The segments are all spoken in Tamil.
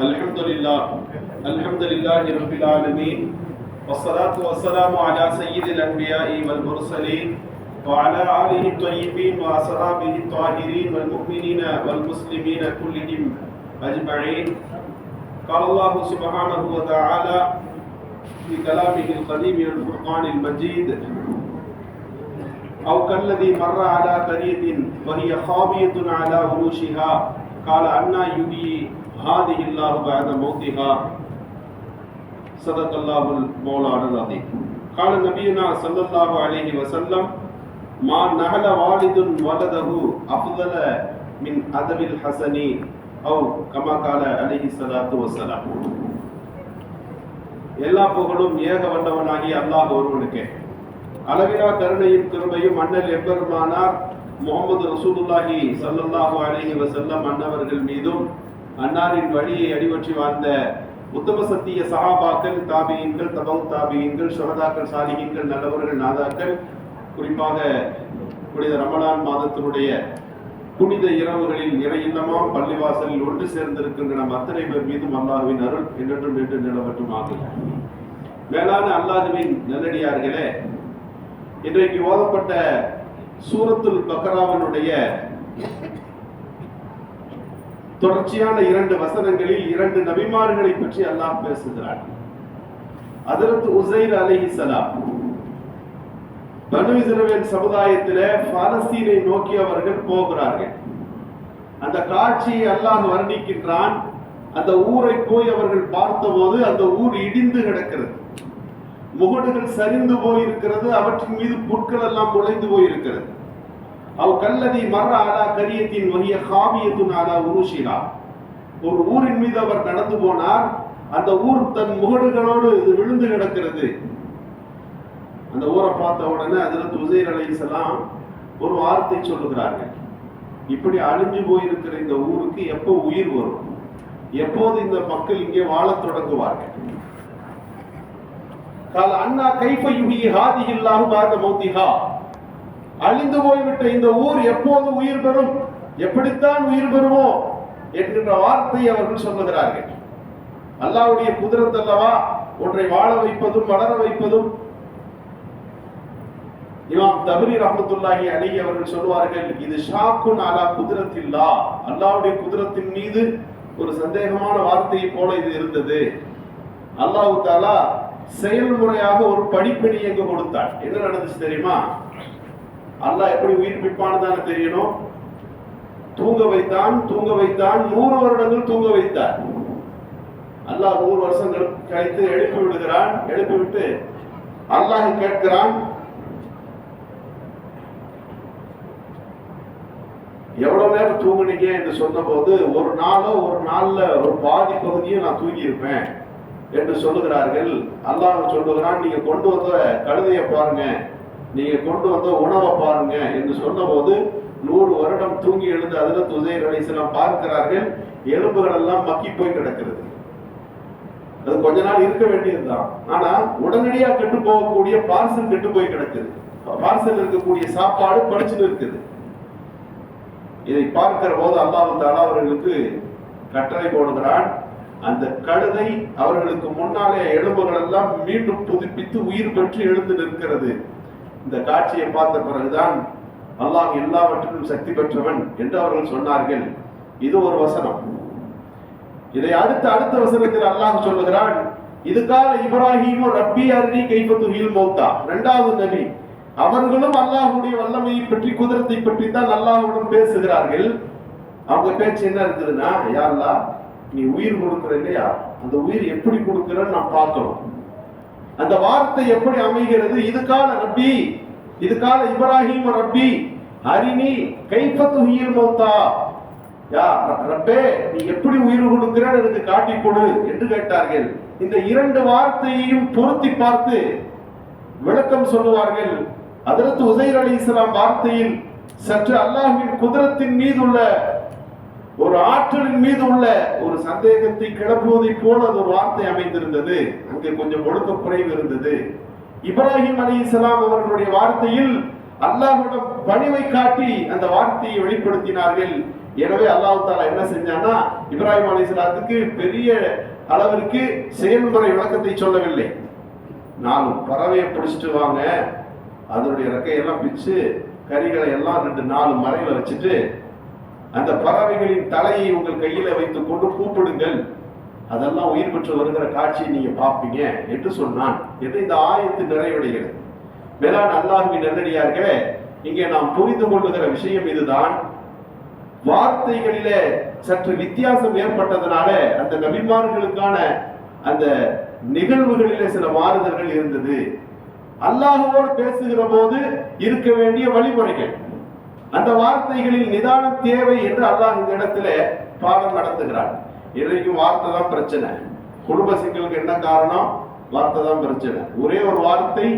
الحمد لله الحمد لله رب العالمين والصلاة والسلام على سيد الأنبياء والمرسلين وعلى آله الطيبين وأصحابه الطاهرين والمؤمنين والمسلمين كلهم أجمعين قال الله سبحانه وتعالى في كلامه القديم والفرقان المجيد أو كالذي مر على قرية وهي خاوية على عروشها قال أنا يحيي هذه الله بعد موتها صدق الله المولى العظيم قال نبينا صلى الله عليه وسلم ما نهل والد ولده أفضل من أدب الحسن أو كما قال عليه الصلاة والسلام எல்லா புகழும் ஏக வல்லவனாகி அல்லாஹ் ஒருவனுக்கே அளவிலா கருணையும் கிருபையும் அண்ணல் எம்பெருமானார் முகமது ரசூலுல்லாஹி ஸல்லல்லாஹு அலைஹி வஸல்லம் அன்னவர்கள் மீதும் அன்னாரின் வழியை அடிவற்றி வாழ்ந்த உத்தம சத்திய சகாபாக்கள் தாபியன்கள் தபவு தாபியன்கள் சுகதாக்கள் சாலிகின்கள் நல்லவர்கள் நாதாக்கள் குறிப்பாக புனித ரமணான் மாதத்தினுடைய புனித இரவுகளில் இறையில்லமாம் பள்ளிவாசலில் ஒன்று சேர்ந்திருக்கின்ற நம் அத்தனை பேர் மீதும் அல்லாஹுவின் அருள் என்றென்றும் என்று நிலவட்டும் மேலான அல்லாஹுவின் நல்லடியார்களே இன்றைக்கு ஓதப்பட்ட சூரத்துல் பக்கராவனுடைய தொடர்ச்சியான இரண்டு வசனங்களில் இரண்டு நபிமார்களை பற்றி அல்லாஹ் பேசுகிறார் அதற்கு உசைர் அலைஹிஸ்ஸலாம் பனு இஸ்ரவேல் சமுதாயத்தில் பாலஸ்தீனை நோக்கி அவர்கள் போகிறார்கள். அந்த காட்சியை அல்லாஹ் வர்ணிக்கின்றான். அந்த ஊரை போய் அவர்கள் பார்த்தபோது அந்த ஊர் இடிந்து கிடக்கிறது. முகடுகள் சரிந்து போயிருக்கிறது அவற்றின் மீது புற்கள் எல்லாம் உழைந்து போயிருக்கிறது. அவ் கல்லதி மர ஆலா கரியத்தின் வகிய காவியத்தின் ஆலா உருஷிலா ஒரு ஊரின் மீது அவர் நடந்து போனார். அந்த ஊர் தன் முகடுகளோடு இது விழுந்து கிடக்கிறது. அந்த ஊரை பார்த்த உடனே அதில் உசைர் அலைசலாம் ஒரு வார்த்தை சொல்லுகிறார்கள். இப்படி அழிஞ்சு போயிருக்கிற இந்த ஊருக்கு எப்போ உயிர் வரும்? எப்போது இந்த மக்கள் இங்கே வாழத் தொடங்குவார்கள்? கால அண்ணா கைஃப யுகி ஹாதி இல்லாஹு பாத மௌத்திஹா. அழிந்து போய்விட்ட இந்த ஊர் எப்போது உயிர் பெறும்? எப்படித்தான் உயிர் பெறுவோம் என்கின்ற வார்த்தை அவர்கள் சொல்லுகிறார்கள். அல்லாவுடைய குதிரத் அல்லவா? ஒன்றை வாழ வைப்பதும் வளர வைப்பதும். இமாம் தபரி ரஹமத்துல்லாஹி அலி அவர்கள் சொல்வார்கள் இது ஷாக்குன் அலா குதிரத்தில்லா. அல்லாவுடைய குதிரத்தின் மீது ஒரு சந்தேகமான வார்த்தையை போல இது இருந்தது. அல்லாஹு தாலா செயல்முறையாக ஒரு படிப்பினை எங்க கொடுத்தார். என்ன நடந்துச்சு தெரியுமா? அல்லா எப்படி உயிர்ப்பிப்பான்னு தானே தெரியணும்? தூங்க வைத்தான் தூங்க வைத்தான் நூறு வருடங்கள் தூங்க வைத்தார். அல்லாஹ் நூறு வருஷங்கள் கழித்து எழுப்பி விடுகிறான் எழுப்பி விட்டு அல்லாஹ் கேட்கிறான் எவ்வளவு நேரம் தூங்குனீங்க? என்று சொன்னபோது ஒரு நாளோ ஒரு நாள்ல ஒரு பாதி பகுதியும் நான் தூங்கி இருப்பேன் என்று சொல்லுகிறார்கள். அல்லாஹ் சொல்லுகிறான் நீங்க கொண்டு வந்த கழுதையை பாருங்க. நீங்க கொண்டு வந்த உணவை பாருங்க என்று சொன்னபோது நூறு வருடம் தூங்கி எழுந்து அதில் துசைர் அலிசலாம் பார்க்கிறார்கள். எலும்புகள் எல்லாம் மக்கி போய் கிடக்கிறது. அது கொஞ்ச நாள் இருக்க வேண்டியதுதான். ஆனா உடனடியா கெட்டு போகக்கூடிய பார்சல் கெட்டு போய் கிடக்குது. பார்சல் இருக்கக்கூடிய சாப்பாடு படிச்சுட்டு இருக்குது. இதை பார்க்கிற போது அல்லாஹு தாலா அவர்களுக்கு கட்டளை போடுகிறான். அந்த கழுதை அவர்களுக்கு முன்னாலே எலும்புகள் எல்லாம் மீண்டும் புதுப்பித்து உயிர் பெற்று எழுந்து நிற்கிறது. இந்த காட்சியை பார்த்த பிறகுதான் அல்லாஹ் எல்லாவற்றிலும் சக்தி பெற்றவன் என்று அவர்கள் சொன்னார்கள். இது ஒரு வசனம். இதை அடுத்த அடுத்த வசனத்தில் அல்லாஹ் சொல்லுகிறான் இதுக்காக இப்ராஹிம் ரப்பி அருணி கைப்பத்துகில் மௌத்தா. இரண்டாவது நபி அவர்களும் அல்லாஹுடைய வல்லமையை பற்றி குதிரத்தை பற்றி தான் அல்லாஹுடன் பேசுகிறார்கள். அவங்க பேச்சு என்ன இருக்குதுன்னா யா அல்லாஹ் நீ உயிர் கொடுக்கிற இல்லையா? அந்த உயிர் எப்படி கொடுக்குறன்னு நான் பார்க்கணும். அந்த வார்த்தை எப்படி அமைகிறது? இதுக்கால ரப்பி இதுக்கால இப்ராஹிம் ரப்பி. அரிணி உயிர் மௌத்தா? யா ரப்பே நீ எப்படி உயிர் கொடுக்கிறான் எனக்கு காட்டி கொடு என்று கேட்டார்கள். இந்த இரண்டு வார்த்தையையும் பொருத்தி பார்த்து விளக்கம் சொல்லுவார்கள். அதற்கு உசைர் அலி இஸ்லாம் வார்த்தையில் சற்று அல்லாஹின் குதிரத்தின் மீது உள்ள ஒரு ஆற்றலின் மீது உள்ள ஒரு சந்தேகத்தை கிளப்புவதை போல அது ஒரு வார்த்தை அமைந்திருந்தது. அங்கே கொஞ்சம் ஒழுக்க குறைவு இருந்தது. இப்ராஹிம் அலி இஸ்லாம் அவர்களுடைய வார்த்தையில் அல்லாஹ்விடம் பணிவை காட்டி அந்த வார்த்தையை வெளிப்படுத்தினார்கள். எனவே அல்லாஹு தாலா என்ன செஞ்சான்னா இப்ராஹிம் அலைஹிஸ்ஸலாத்துக்கு பெரிய அளவிற்கு செயல்முறை விளக்கத்தை சொல்லவில்லை. நான் பறவையை பிடிச்சிட்டு வாங்க. அதனுடைய ரெக்கையெல்லாம் பிச்சு கறிகளை எல்லாம் ரெண்டு நாலு மறையில வச்சுட்டு அந்த பறவைகளின் தலையை உங்கள் கையில வைத்துக் கொண்டு கூப்பிடுங்கள். அதெல்லாம் உயிர் பெற்று வருகிற காட்சியை நீங்க பார்ப்பீங்க என்று சொன்னான் என்று இந்த ஆயத்து நிறைவடைகிறது. மேலான அல்லாஹுவின் நல்லடியார்களே இங்கே நாம் புரிந்து கொள்ளுகிற விஷயம் இதுதான். வார்த்தைகளில சற்று வித்தியாசம் ஏற்பட்டதனால அந்த நபிமார்களுக்கான அந்த நிகழ்வுகளிலே சில மாறுதல்கள் இருந்தது. அல்லாஹுவோடு பேசுகிற போது இருக்க வேண்டிய வழிமுறைகள். அந்த வார்த்தைகளில் நிதானம் தேவை என்று அல்லாஹ் இந்த இடத்துல பாடம் நடத்துகிறான். இன்றைக்கும் வார்த்தை தான் பிரச்சனை. குடும்ப சிக்கலுக்கு என்ன காரணம்? வார்த்தை தான் பிரச்சனை. ஒரே ஒரு வார்த்தை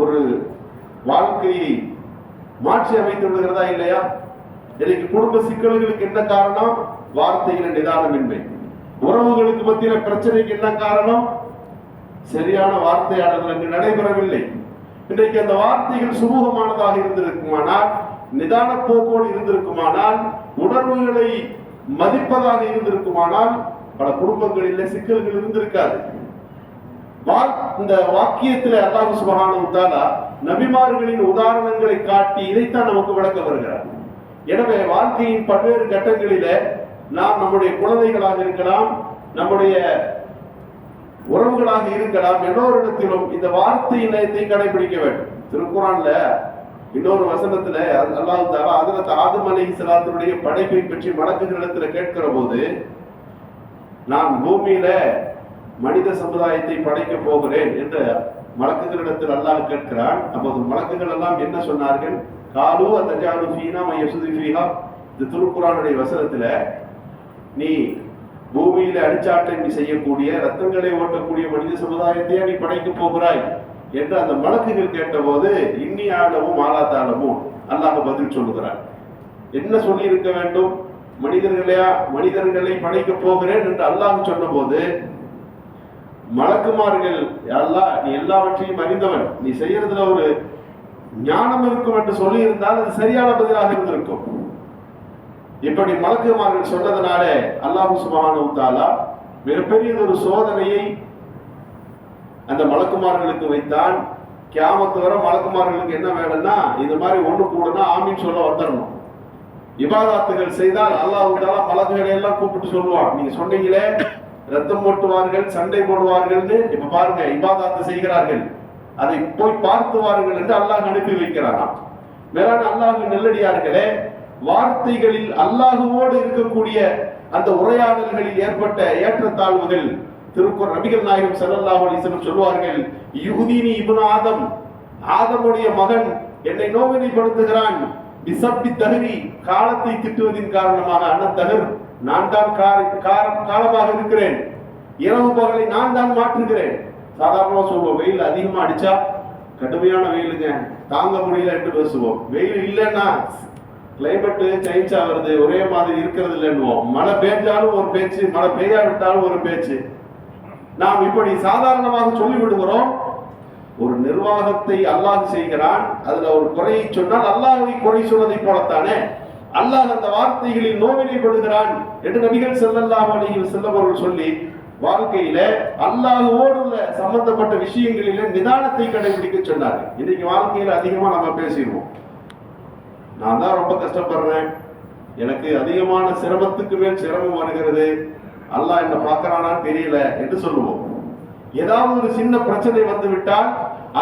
ஒரு வாழ்க்கையை மாற்றி அமைத்து விடுகிறதா இல்லையா? இன்னைக்கு குடும்ப சிக்கல்களுக்கு என்ன காரணம்? வார்த்தையில நிதானமின்மை. உறவுகளுக்கு மத்தியில பிரச்சனைக்கு என்ன காரணம்? சரியான வார்த்தையாடல் அங்கு நடைபெறவில்லை. இன்றைக்கு அந்த வார்த்தைகள் சுமூகமானதாக இருந்திருக்குமானால் நிதான போக்கோடு இருந்திருக்குமானால் உணர்வுகளை மதிப்பதாக இருந்திருக்குமானால் பல குடும்பங்களில் சிக்கல்கள் இருந்திருக்காது. வா- இந்த வாக்கியத்தில் அல்லாஹ் சுபஹானஹு தாலா நபிமார்களின் உதாரணங்களை காட்டி இதைத்தான் நமக்கு விளக்க வருகிறார். எனவே வாழ்க்கையின் பல்வேறு கட்டங்களில நாம் நம்முடைய குழந்தைகளாக இருக்கலாம் நம்முடைய உறவுகளாக இருக்கலாம் எல்லோரிடத்திலும் இந்த வார்த்தை நயத்தை கடைபிடிக்க வேண்டும். திருக்குறான்ல இன்னொரு வசனத்துல அல்லாஹ் தாலா அதிரத் ஆதம் அலைஹிஸ்ஸலாத்துடைய படைப்பை பற்றி மலக்குகளிடத்துல கேட்கிற போது நான் பூமியில மனித சமுதாயத்தை படைக்க போகிறேன் என்று மலக்குகளிடத்தில் அல்லாஹ் கேட்கிறான். அப்போது மலக்குகள் எல்லாம் என்ன சொன்னார்கள்? காலு அந்த ஜாலு ஃபீனா மையசுதி ஃபீஹா. இந்த திருக்குறானுடைய வசனத்துல நீ பூமியில அடிச்சாட்டை நீ செய்யக்கூடிய ரத்தங்களை ஓட்டக்கூடிய மனித சமுதாயத்தையே நீ படைக்க போகிறாய். என்று அந்த மலக்குகள் கேட்டபோது இன்னி ஆழமும் அல்லாஹ் பதில் சொல்லுகிறார் என்ன சொல்லி இருக்க வேண்டும்? மனிதர்களையா? மனிதர்களை படைக்க போகிறேன் என்று அல்லாஹ் சொன்னபோது மலக்குமார்கள் அல்லாஹ் நீ எல்லாவற்றையும் அறிந்தவன். நீ செய்யறதுல ஒரு ஞானம் இருக்கும் என்று சொல்லி இருந்தால் அது சரியான பதிலாக இருந்திருக்கும். இப்படி மலக்குமார்கள் சொன்னதுனால அல்லாஹு சுபானு தாலா மிகப்பெரிய ஒரு சோதனையை அந்த மலக்குமார்களுக்கு வைத்தான் கியாமத்து வர மலக்குமார்களுக்கு என்ன வேலைன்னா இந்த மாதிரி ஒன்று கூடனா ஆமீன் சொல்ல வந்துடணும் இபாதாத்துகள் செய்தால் அல்லாஹ் மலக்குகளை எல்லாம் கூப்பிட்டு சொல்லுவான். நீங்க சொன்னீங்களே ரத்தம் ஓட்டுவார்கள் சண்டை போடுவார்கள்னு. இப்ப பாருங்க இபாதாத்து செய்கிறார்கள். அதை போய் பார்த்துவார்கள் என்று அல்லாஹ் அனுப்பி வைக்கிறாராம். மேலான அல்லாஹ் நெல்லடியார்களே வார்த்தைகளில் அல்லாஹுவோடு இருக்கக்கூடிய அந்த உரையாடல்களில் ஏற்பட்ட ஏற்றத்தாழ்வுகள் திருக்குறள் நபிகள் நாயகம் ஸல்லல்லாஹு அலைஹி சொல்வார்கள் யுகுதீனி இபுன் ஆதம் ஆதமுடைய மகன் என்னை நோவினைப்படுத்துகிறான். பிசப்பி தகுதி காலத்தை திட்டுவதின் காரணமாக அண்ணன் தகர் நான் தான் கார- காலமாக இருக்கிறேன். இரவு பகலை நான் தான் மாற்றுகிறேன். சாதாரணமாக சொல்லுவோம் வெயில் அதிகமா அடிச்சா கடுமையான வெயிலுங்க தாங்க முடியல என்று பேசுவோம். வெயில் இல்லைன்னா கிளைமேட் சேஞ்ச் ஆகுறது ஒரே மாதிரி இருக்கிறது இல்லைன்னுவோம். மழை பெஞ்சாலும் ஒரு பேச்சு மழை பெய்யாவிட்டாலும் ஒரு பேச்சு. நாம் இப்படி சாதாரணமாக சொல்லி விடுகிறோம் ஒரு நிர்வாகத்தை அல்லாஹ் செய்கிறான் அதுல ஒரு குறையை சொன்னால் அல்லாஹை குறை சொன்னதை போலத்தானே. அல்லாஹ் அந்த வார்த்தைகளில் நோவினைப்படுகிறான் என்று நபிகள் ஸல்லல்லாஹு அலைஹி வஸல்லம் சொல்லி வாழ்க்கையில அல்லாஹோடு உள்ள சம்பந்தப்பட்ட விஷயங்களில நிதானத்தை கடைபிடிக்க சொன்னார். இன்னைக்கு வாழ்க்கையில அதிகமா நம்ம பேசிடுவோம். நான் தான் ரொம்ப கஷ்டப்படுறேன். எனக்கு அதிகமான சிரமத்துக்கு மேல் சிரமம் வருகிறது. அல்லாஹ் என்ன பார்க்கறானான்னு தெரியல என்று சொல்லுவோம். ஏதாவது ஒரு சின்ன பிரச்சனை வந்து விட்டால்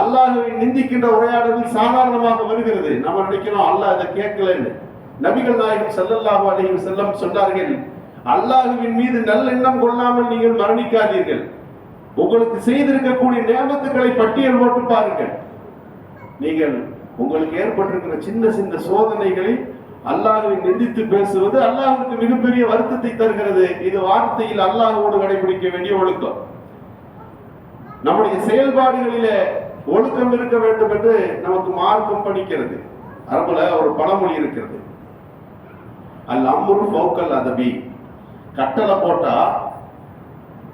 அல்லாஹ்வை நிந்திக்கின்ற உரையாடலில் சாதாரணமாக வருகிறது. நம்ம நினைக்கிறோம் அல்லாஹ் இதை கேட்கலன்னு. நபிகள் நாயகம் செல்லல்லாஹு அலைஹி செல்லம் சொன்னார்கள் அல்லாஹுவின் மீது நல்லெண்ணம் கொள்ளாமல் நீங்கள் மரணிக்காதீர்கள். உங்களுக்கு செய்திருக்கக்கூடிய நியமத்துக்களை பட்டியல் போட்டு பாருங்கள். நீங்கள் உங்களுக்கு ஏற்பட்டிருக்கிற சின்ன சின்ன சோதனைகளை அல்லாஹுவை நிந்தித்து பேசுவது அல்லாஹுக்கு மிகப்பெரிய வருத்தத்தை தருகிறது. இது வார்த்தையில் அல்லாஹோடு கடைபிடிக்க வேண்டிய ஒழுக்கம். நம்முடைய செயல்பாடுகளிலே ஒழுக்கம் இருக்க வேண்டும் என்று நமக்கு மார்க்கம் படிக்கிறது. அரபுல ஒரு பழமொழி இருக்கிறது. அல் அம்ரு ஃபௌக்கல் அதபி. கட்டளை போட்டா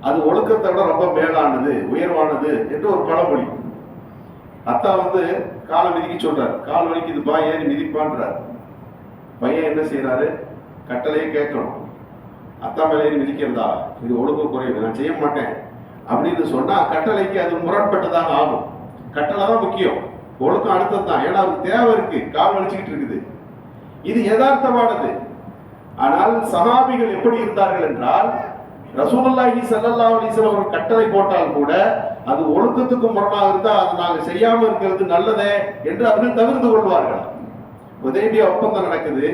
அது ஒழுக்கத்தை விட ரொம்ப மேலானது உயர்வானது என்று ஒரு பழமொழி. அத்தா வந்து காலை மிதிக்க சொல்றார். கால் வலிக்குதுப்பா ஏறி மிதிப்பான்றார். பையன் என்ன செய்யறாரு கட்டளையை கேட்கணும். அத்தா மேலே விதிக்கிறதா இது ஒழுங்கு குறைவு நான் செய்ய மாட்டேன். அப்படின்னு சொன்னா கட்டளைக்கு அது முரண்பட்டதாக ஆகும். கட்டளை தான் முக்கியம். ஒழுக்கம் அடுத்தது தான். ஏன்னா அது தேவை இருக்கு. கால் வலிச்சுக்கிட்டு இருக்குது. இது யதார்த்தமானது. ஆனால் சகாபிகள் எப்படி இருந்தார்கள் என்றால் ரசூலுல்லாஹி சல்லல்லா அலைஹி ஒரு கட்டளை போட்டால் கூட அது ஒழுக்கத்துக்கு முரணாக இருந்தால் அது நாங்கள் செய்யாமல் இருக்கிறது நல்லதே என்று அவர்கள் தவிர்த்து கொள்வார்கள். உதேபியா ஒப்பந்தம் நடக்குது.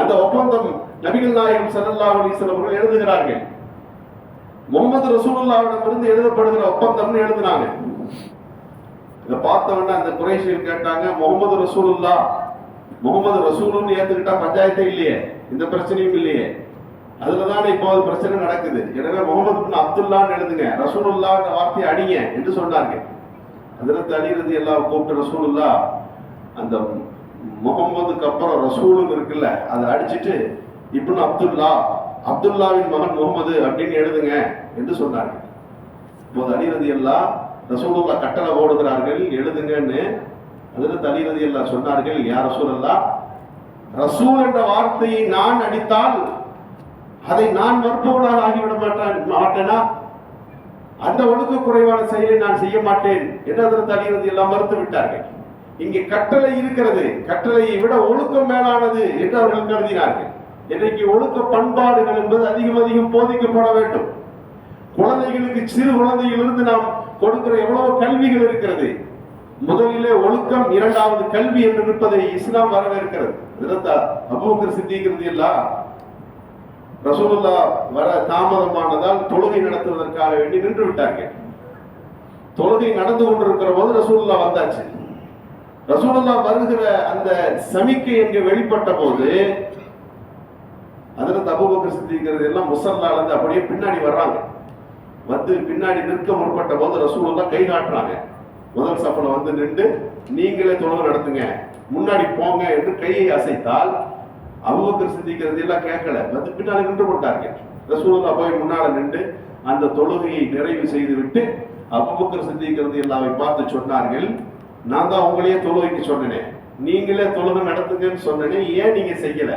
அந்த ஒப்பந்தம் நபிகள் நாயகம் சல்லா அலைஹி அவர்கள் எழுதுகிறார்கள். முகமது ரசூலுல்லாவிடமிருந்து எழுதப்படுகிற ஒப்பந்தம்னு எழுதினாங்க. இதை பார்த்தவொடனே அந்த குறைஷியல் கேட்டாங்க முகமது ரசூலுல்லா முகமது ரசூலுன்னு ஏத்துக்கிட்டா பஞ்சாயத்தே இல்லையே இந்த பிரச்சனையும் இல்லையே. அதுல தானே இப்போ பிரச்சனை நடக்குது. எனவே முகமது அப்துல்லான்னு எழுதுங்க ரசூலுல்லான்ற வார்த்தையை அடிங்க என்று சொன்னார்கள். அதில் தலிறது எல்லாம் கூப்பிட்டு ரசூலுல்லா அந்த முகம்மதுக்கு அப்புறம் ரசூலுன்னு இருக்குல்ல அதை அடிச்சுட்டு இப்னு அப்துல்லா அப்துல்லாவின் மகன் முகமது அப்படின்னு எழுதுங்க என்று சொன்னார்கள். இப்போது அலிரதி அல்லா ரசூலுல்லா கட்டளை ஓடுகிறார்கள் எழுதுங்கன்னு. அதுல தலிரதி எல்லாம் சொன்னார்கள் யார் ரசூல் அல்லா ரசூல் என்ற வார்த்தையை நான் அடித்தால் அதை நான் மறுப்பவனாக ஆகிவிட மாட்டேன் மாட்டேனா? அந்த ஒழுக்க குறைவான செயலை நான் செய்ய மாட்டேன் என்று அதில் தலிரதி எல்லாம் மறுத்து விட்டார்கள் இங்கே கட்டளை இருக்கிறது. கட்டளையை விட ஒழுக்கம் மேலானது என்று அவர்கள் கருதினார்கள். இன்றைக்கு ஒழுக்க பண்பாடுகள் என்பது அதிகம் அதிகம் போதிக்கப்பட வேண்டும். குழந்தைகளுக்கு சிறு குழந்தையிலிருந்து நாம் கொடுக்கிற எவ்வளவு கல்விகள் இருக்கிறது. முதலிலே ஒழுக்கம் இரண்டாவது கல்வி என்று இருப்பதை இஸ்லாம் வரவேற்கிறது. அபூக்கர் சித்திக்கிறது இல்லா ரசூலுல்லா வர தாமதமானதால் தொழுகை நடத்துவதற்காக வேண்டி நின்று விட்டார்கள். தொழுகை நடந்து கொண்டிருக்கிற போது ரசூலுல்லா வந்தாச்சு. ரசூலல்லா வருகிற அந்த சமிக்கை எங்க வெளிப்பட்ட போது அதுல தபுபக்கர் சித்திக்கிறது எல்லாம் முசல்லால இருந்து அப்படியே பின்னாடி வர்றாங்க. வந்து பின்னாடி நிற்க முற்பட்ட போது ரசூலல்லா கை காட்டுறாங்க. முதல் சஃபல வந்து நின்று நீங்களே தொழுகை நடத்துங்க. முன்னாடி போங்க என்று கையை அசைத்தால் அபுபக்கர் சிந்திக்கிறது எல்லாம் கேட்கல. வந்து பின்னாடி நின்று கொண்டார்கள் ரசூலல்லா போய் முன்னால நின்று அந்த தொழுகையை நிறைவு செய்து விட்டு அபுபக்கர் சிந்திக்கிறது எல்லாவை பார்த்து சொன்னார்கள். நான் தான் உங்களையே தொழுகைக்கு சொன்னேனே. நீங்களே தொழுகை நடத்துங்கன்னு சொன்னேனே ஏன் நீங்க செய்யல?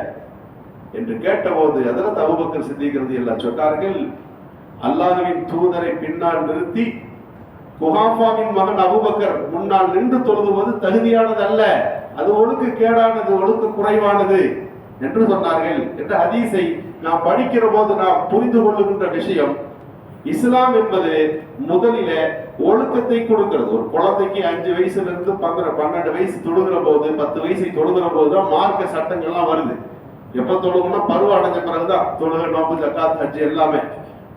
என்று கேட்டபோது அதில் அபுபக்கர் சித்திக்கிறது எல்லாம் சொன்னார்கள் அல்லாஹுவின் தூதரை பின்னால் நிறுத்தி குஹாஃபாவின் மகன் அபுபக்கர் முன்னால் நின்று தொழுதுவது தகுதியானது அல்ல. அது ஒழுக்கு கேடானது ஒழுக்கு குறைவானது என்று சொன்னார்கள். என்ற ஹதீஸை நாம் படிக்கிற போது நாம் புரிந்து கொள்ளுகின்ற விஷயம் இஸ்லாம் என்பது முதலில ஒழுக்கத்தை கொடுக்கிறது. ஒரு குழந்தைக்கு அஞ்சு வயசுல இருந்து பன்னிர- பன்னெண்டு வயசு தொழுகிற போது பத்து வயசை தொழுகிற போது தான் மார்க்க சட்டங்கள்லாம் வருது. எப்ப தொழுகும்னா பருவ அடைஞ்ச பிறகுதான். தொழுக நோம்பு ஜக்காத் ஹஜ் எல்லாமே.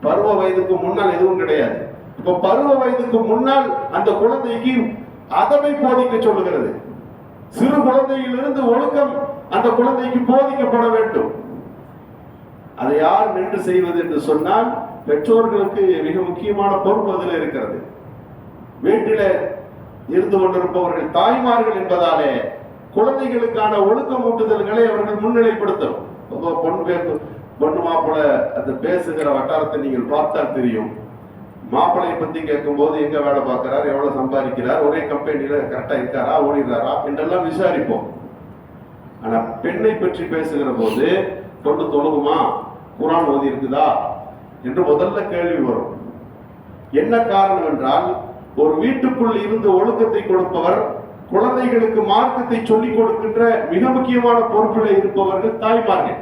பருவ வயதுக்கு முன்னால் எதுவும் கிடையாது. இப்ப பருவ வயதுக்கு முன்னால் அந்த குழந்தைக்கு அதமை போதிக்க சொல்லுகிறது. சிறு குழந்தையிலிருந்து ஒழுக்கம் அந்த குழந்தைக்கு போதிக்கப்பட வேண்டும். அதை யார் நின்று செய்வது என்று சொன்னால் பெற்றோர்களுக்கு மிக முக்கியமான பொறுப்பு அதில் இருக்கிறது. வீட்டில இருந்து கொண்டிருப்பவர்கள் தாய்மார்கள் என்பதாலே குழந்தைகளுக்கான ஒழுக்கமூட்டுதல்களை அவர்கள் முன்னிலைப்படுத்தணும். பொண்ணு பேசு பொண்ணு மாப்பிள்ள அந்த பேசுகிற வட்டாரத்தை நீங்கள் பார்த்தால் தெரியும். மாப்பிள்ளையை பத்தி கேட்கும்போது எங்க வேலை பார்க்கிறார் எவ்வளவு சம்பாதிக்கிறார் ஒரே கம்பெனியில கரெக்டா இருக்காரா ஓடிடுறாரா என்றெல்லாம் விசாரிப்போம். ஆனா பெண்ணை பற்றி பேசுகிற போது பொண்ணு தொழுகுமா குரான் ஓதி இருக்குதா? என்று முதல்ல கேள்வி வரும். என்ன காரணம் என்றால் ஒரு வீட்டுக்குள் இருந்து ஒழுக்கத்தை கொடுப்பவர் குழந்தைகளுக்கு மார்க்கத்தை சொல்லிக் கொடுக்கின்ற மிக முக்கியமான பொறுப்பில் இருப்பவர்கள் தாய்மார்கள்.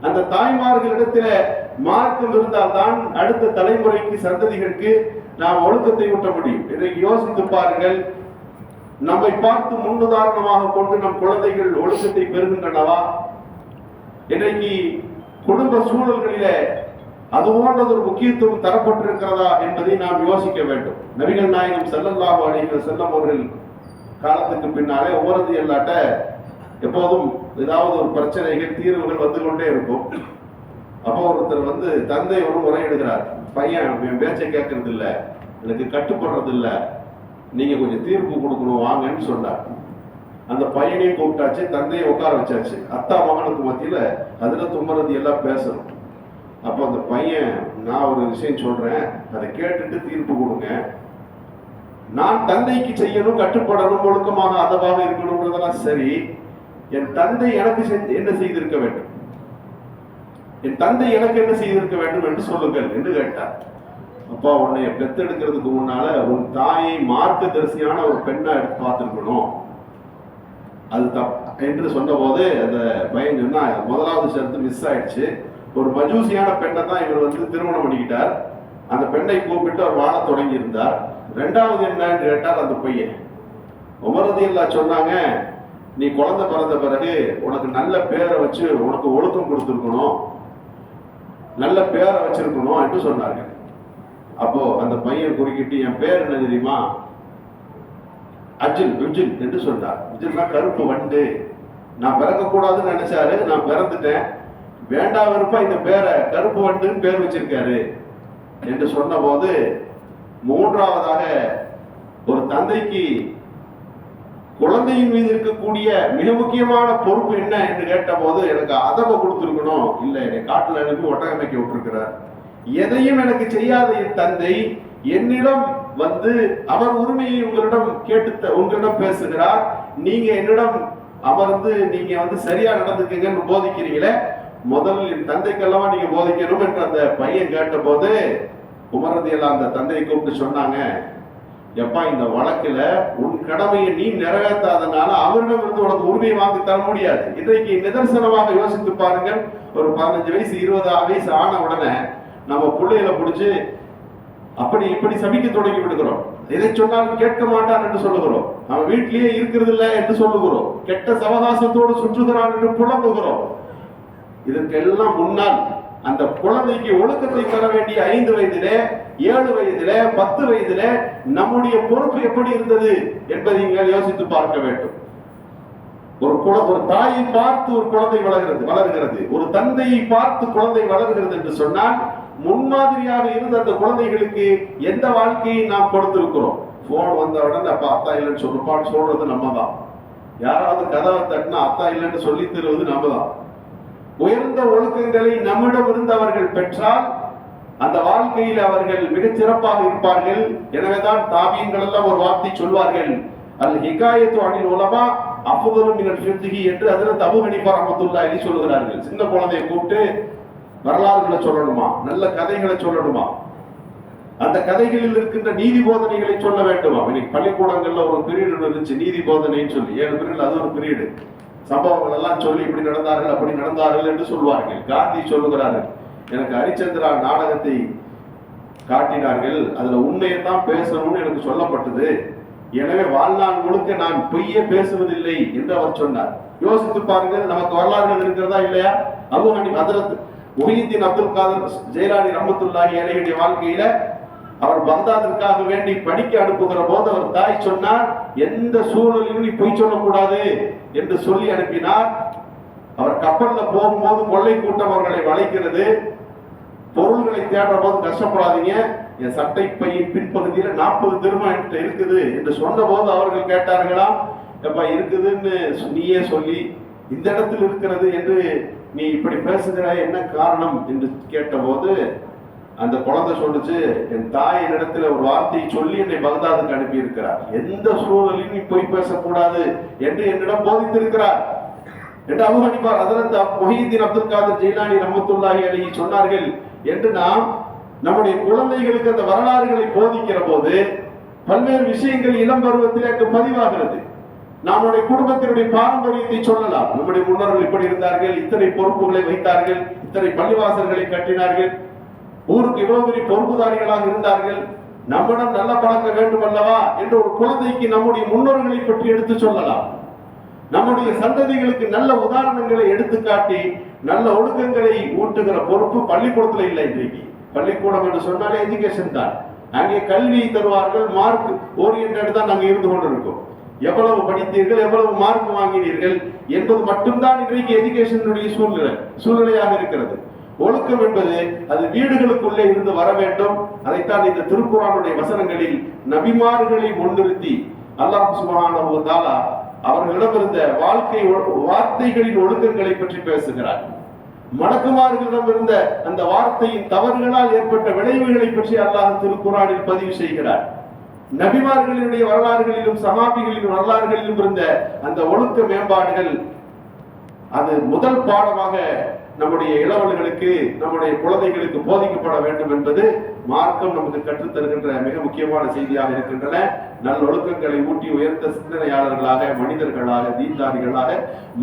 அந்த தாய்மார்களிடத்தில மார்க்கம் இருந்தால்தான் அடுத்த தலைமுறைக்கு சந்ததிகளுக்கு நாம் ஒழுக்கத்தை ஊட்ட முடியும். இன்றைக்கு யோசித்து பாருங்கள். நம்மை பார்த்து முன்னுதாரணமாக கொண்டு நம் குழந்தைகள் ஒழுக்கத்தை பெறுகின்றனவா? இன்றைக்கு குடும்ப சூழல்களில அது போன்றது ஒரு முக்கியத்துவம் தரப்பட்டிருக்கிறதா என்பதை நாம் யோசிக்க வேண்டும். நபிகள் நாயகம் செல்லல்லாஹு அலைஹி வஸல்லம் அவர்கள் காலத்துக்கு பின்னாலே உமரது எல்லாட்ட எப்போதும் ஏதாவது ஒரு பிரச்சனைகள் தீர்வுகள் வந்து கொண்டே இருக்கும். அப்போ ஒருத்தர் வந்து தந்தை ஒரு முறையிடுகிறார் பையன் என் பேச்சை கேட்கறது இல்ல எனக்கு கட்டுப்படுறது இல்ல நீங்க கொஞ்சம் தீர்ப்பு கொடுக்கணும் வாங்கன்னு சொன்னார். அந்த பையனையும் கூப்பிட்டாச்சு தந்தையை உட்கார வச்சாச்சு. அத்தா மகனுக்கு மத்தியில அதுல தும்மறது எல்லாம் பேசணும். அப்போ அந்த பையன் நான் ஒரு விஷயம் சொல்கிறேன் அதை கேட்டுட்டு தீர்ப்பு கொடுங்க. நான் தந்தைக்கு செய்யணும் கட்டுப்படணும் ஒழுக்கமாக அதவாக இருக்கணும்ன்றதெல்லாம் சரி. என் தந்தை எனக்கு என்ன செய்திருக்க வேண்டும்? என் தந்தை எனக்கு என்ன செய்திருக்க வேண்டும் என்று சொல்லுங்கள் என்று கேட்டார். அப்பா உன்னை பெத்தெடுக்கிறதுக்கு முன்னால உன் தாயை மார்க்க தரிசியான ஒரு பெண்ணா எடுத்து பார்த்துருக்கணும். அது தப் என்று சொன்னபோது அந்த பையன் சொன்னா முதலாவது சேர்த்து மிஸ் ஆயிடுச்சு. ஒரு மஜூசியான பெண்ணை தான் இவர் வந்து திருமணம் பண்ணிக்கிட்டார். அந்த பெண்ணை கூப்பிட்டு அவர் வாழ தொடங்கி இருந்தார் ரெண்டாவது என்னன்னு கேட்டார் அந்த பையன் உமரதி இல்லா சொன்னாங்க நீ குழந்தை பிறந்த பிறகு உனக்கு நல்ல பேரை வச்சு உனக்கு ஒழுக்கம் கொடுத்துருக்கணும். நல்ல பேரை வச்சிருக்கணும் என்று சொன்னார்கள். அப்போ அந்த பையன் குறுக்கிட்டு என் பேர் என்ன தெரியுமா? அஜில் விஜில் என்று சொன்னார். விஜில்னா கருப்பு வண்டு. நான் பிறக்கக்கூடாதுன்னு நினைச்சாரு நான் பிறந்துட்டேன். வேண்டாம் விருப்பம் இந்த பேரை கருப்பு வண்டுன்னு பேர் வச்சிருக்காரு என்று சொன்னபோது மூன்றாவதாக ஒரு தந்தைக்கு குழந்தையின் மீது இருக்கக்கூடிய மிக முக்கியமான பொறுப்பு என்ன என்று கேட்டபோது எனக்கு அதவ கொடுத்துருக்கணும். இல்ல என்னை காட்டுல எனக்கு ஒட்டகமைக்க விட்டுருக்கிறார். எதையும் எனக்கு செய்யாத என் தந்தை என்னிடம் வந்து அவர் உரிமையை உங்களிடம் கேட்டு த- உங்களிடம் பேசுகிறார். நீங்க என்னிடம் அமர்ந்து நீங்க வந்து சரியா நடந்துக்கங்கன்னு போதிக்கிறீங்களே முதல்ல என் தந்தைக்கெல்லாம் நீங்க போதிக்கணும் என்று அந்த பையன் கேட்டபோது உமரதி எல்லாம் அந்த தந்தையை கூப்பிட்டு சொன்னாங்க எப்பா இந்த வழக்குல உன் கடமையை நீ நிறைவேற்றாதனால அவரிடம் இருந்து உனக்கு உரிமையை வாங்கி தர முடியாது. இன்றைக்கு நிதர்சனமாக யோசித்து பாருங்கள் ஒரு பதினஞ்சு வயசு இருபது வயசு ஆன உடனே நம்ம பிள்ளைகளை பிடிச்சி அப்படி இப்படி சபிக்க தொடங்கி விடுகிறோம். எதை சொன்னாலும் கேட்க மாட்டான் என்று சொல்லுகிறோம். அவன் வீட்டிலேயே இருக்கிறது இல்லை என்று சொல்லுகிறோம். கெட்ட சவகாசத்தோடு சுற்றுகிறான் என்று புலம்புகிறோம். இதற்கெல்லாம் முன்னால் அந்த குழந்தைக்கு ஒழுக்கத்தை தர வேண்டிய ஐந்து வயதிலே ஏழு வயதிலே பத்து வயதிலே நம்முடைய பொறுப்பு எப்படி இருந்தது என்பதை நீங்கள் யோசித்து பார்க்க வேண்டும். ஒரு குழ ஒரு தாயை பார்த்து ஒரு குழந்தை வளர்கிறது வளர்கிறது. ஒரு தந்தையை பார்த்து குழந்தை வளர்கிறது என்று சொன்னால் முன்மாதிரியாக இருந்த அந்த குழந்தைகளுக்கு எந்த வாழ்க்கையை நாம் கொடுத்திருக்கிறோம்? போன் வந்த உடனே அப்ப அத்தா இல்லைன்னு சொல்லுப்பான்னு சொல்றது நம்ம தான். யாராவது கதவை தட்டினா அத்தா இல்லைன்னு சொல்லி தருவது நம்ம தான். உயர்ந்த ஒழுக்கங்களை நம்மிடம் இருந்தவர்கள் பெற்றால் அந்த வாழ்க்கையில் அவர்கள் மிகச் சிறப்பாக இருப்பார்கள். எனவேதான் தாபியங்கள் எல்லாம் ஒரு வார்த்தை சொல்வார்கள். அல் ஹிகாயத்து அணில் உலமா அப்புதலும் மினல் என்று அதில் அபு ஹனீஃபா ரஹ்மத்துல்லாஹி சொல்லுகிறார்கள். சின்ன குழந்தையை கூப்பிட்டு வரலாறுகளை சொல்லணுமா? நல்ல கதைகளை சொல்லணுமா? அந்த கதைகளில் இருக்கின்ற நீதி போதனைகளை சொல்ல வேண்டுமா? இன்னைக்கு பள்ளிக்கூடங்கள்ல ஒரு பீரியட் இருந்துச்சு நீதி போதனைன்னு சொல்லி. ஏழு பீரியட் அது ஒரு பீரியடு. சம்பவங்கள் எல்லாம் சொல்லி இப்படி நடந்தார்கள் அப்படி நடந்தார்கள் என்று சொல்வார்கள். காந்தி சொல்லுகிறார்கள் எனக்கு ஹரிச்சந்திரா நாடகத்தை காட்டினார்கள் அதுல உண்மையை தான் பேசணும்னு எனக்கு சொல்லப்பட்டது. எனவே வாழ்நாள் முழுக்க நான் பொய்யே பேசுவதில்லை என்று அவர் சொன்னார். யோசித்து பாருங்கள் நமக்கு வரலாறுகள் இருக்கிறதா இல்லையா? அபு ஹனி ஹதரத் முஹியுத்தீன் அப்துல் காதர் ஜெயலானி ரமத்துல்லாஹி அலைஹிடைய வாழ்க்கையில அவர் பக்தாதிற்காக வேண்டி படிக்க அனுப்புகிற போது அவர் தாய் சொன்னார் எந்த சூழலிலும் நீ பொய் சொல்லக்கூடாது என்று சொல்லி அனுப்பினார். அவர் கப்பல்ல போகும்போது கொள்ளை கூட்டம் அவர்களை வளைக்கிறது. பொருள்களை தேடுற போது கஷ்டப்படாதீங்க. என் சட்டை பையின் பின்பகுதியில நாற்பது திருமணம் என்கிட்ட இருக்குது என்று சொன்ன போது அவர்கள் கேட்டார்களாம் எப்பா இருக்குதுன்னு நீயே சொல்லி இந்த இடத்தில் இருக்கிறது என்று நீ இப்படி பேசுகிறாய் என்ன காரணம்? என்று கேட்டபோது அந்த குழந்தை சொல்லிச்சு என் தாய் இடத்துல ஒரு வார்த்தையை சொல்லி என்னை பகதாதுக்கு அனுப்பி இருக்கிறார் எந்த சூழலையும் நீ பொய் பேசக்கூடாது என்று என்னிடம் போதித்திருக்கிறார். என்று அபு ஹனிஃபா ஹதரத் மொஹிதீன் அப்துல் காதர் ஜெயிலானி ரமத்துல்லாஹி அலி சொன்னார்கள். என்று நாம் நம்முடைய குழந்தைகளுக்கு அந்த வரலாறுகளை போதிக்கிற போது பல்வேறு விஷயங்கள் இளம் பருவத்தில் அங்கு பதிவாகிறது. நம்முடைய குடும்பத்தினுடைய பாரம்பரியத்தை சொல்லலாம். நம்முடைய முன்னோர்கள் இப்படி இருந்தார்கள் இத்தனை பொறுப்புகளை வைத்தார்கள் இத்தனை பள்ளிவாசல்களை கட்டினார்கள் ஊருக்கு இவ்வளவு பெரிய பொறுப்புதாரிகளாக இருந்தார்கள். நம்மிடம் நல்ல பழக்க வேண்டும் அல்லவா என்று ஒரு குழந்தைக்கு நம்முடைய முன்னோர்களை பற்றி எடுத்து சொல்லலாம். நம்முடைய சந்ததிகளுக்கு நல்ல உதாரணங்களை எடுத்துக்காட்டி நல்ல ஒழுக்கங்களை ஊட்டுகிற பொறுப்பு பள்ளிக்கூடத்துல இல்லை இன்றைக்கு. பள்ளிக்கூடம் என்று சொன்னாலே எஜுகேஷன் தான். அங்கே கல்வி தருவார்கள் மார்க் ஓரியன்ட் தான் நாங்கள் இருந்து கொண்டிருக்கோம். எவ்வளவு படித்தீர்கள் எவ்வளவு மார்க் வாங்கினீர்கள் என்பது மட்டும்தான் இன்றைக்கு எஜுகேஷனுடைய சூழ்நிலை சூழ்நிலையாக இருக்கிறது. ஒழுக்கம் என்பது அது வீடுகளுக்குள்ளே இருந்து வர வேண்டும். அதைத்தான் இந்த திருக்குறானுடைய வசனங்களில் நபிமார்களை முன்னிறுத்தி அல்லாஹ் சுப்ஹானஹு தாலா அவர்களிடம் இருந்த வாழ்க்கை வார்த்தைகளின் ஒழுக்கங்களை பற்றி பேசுகிறார். மணக்குமார்களிடம் இருந்த அந்த வார்த்தையின் தவறுகளால் ஏற்பட்ட விளைவுகளை பற்றி அல்லாஹ் திருக்குறானில் பதிவு செய்கிறார். நபிமார்களினுடைய வரலாறுகளிலும் சமாபிகளின் வரலாறுகளிலும் இருந்த அந்த ஒழுக்க மேம்பாடுகள் அது முதல் பாடமாக நம்முடைய இளவல்களுக்கு நம்முடைய குழந்தைகளுக்கு போதிக்கப்பட வேண்டும் என்பது மார்க்கம் நமக்கு கற்றுத்தருகின்ற மிக முக்கியமான செய்தியாக இருக்கின்றன. நல்லொழுக்கங்களை ஊட்டி உயர்ந்த சிந்தனையாளர்களாக மனிதர்களாக தீன்தாரிகளாக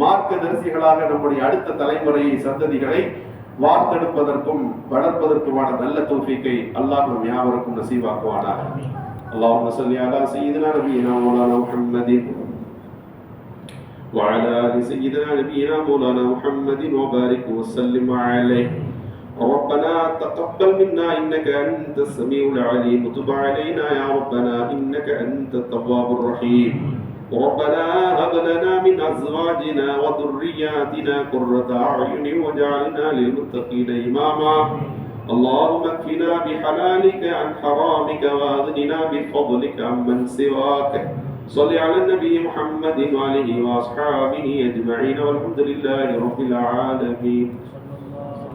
மார்க்க தரிசிகளாக நம்முடைய அடுத்த தலைமுறையை சந்ததிகளை வார்த்தெடுப்பதற்கும் வளர்ப்பதற்குமான நல்ல தோஃபிக்கை அல்லாஹ் நம் யாவருக்கும் நசீவாக்குவானாக. அல்லாஹ் சல்லியாலா செய்தனா நபி நாமலா முஹம்மதின் وعلى آل سيدنا نبينا مولانا محمد وبارك وسلم عليه. ربنا تقبل منا إنك أنت السميع العليم. وتب علينا يا ربنا إنك أنت التواب الرحيم. ربنا هب لنا من أزواجنا وذرياتنا قرة أعين واجعلنا للمتقين إماما. اللهم اكفنا بحلالك عن حرامك وأغننا بفضلك عمن سواك. صل على النبي محمد وآله وأصحابه أجمعين والحمد لله رب العالمين.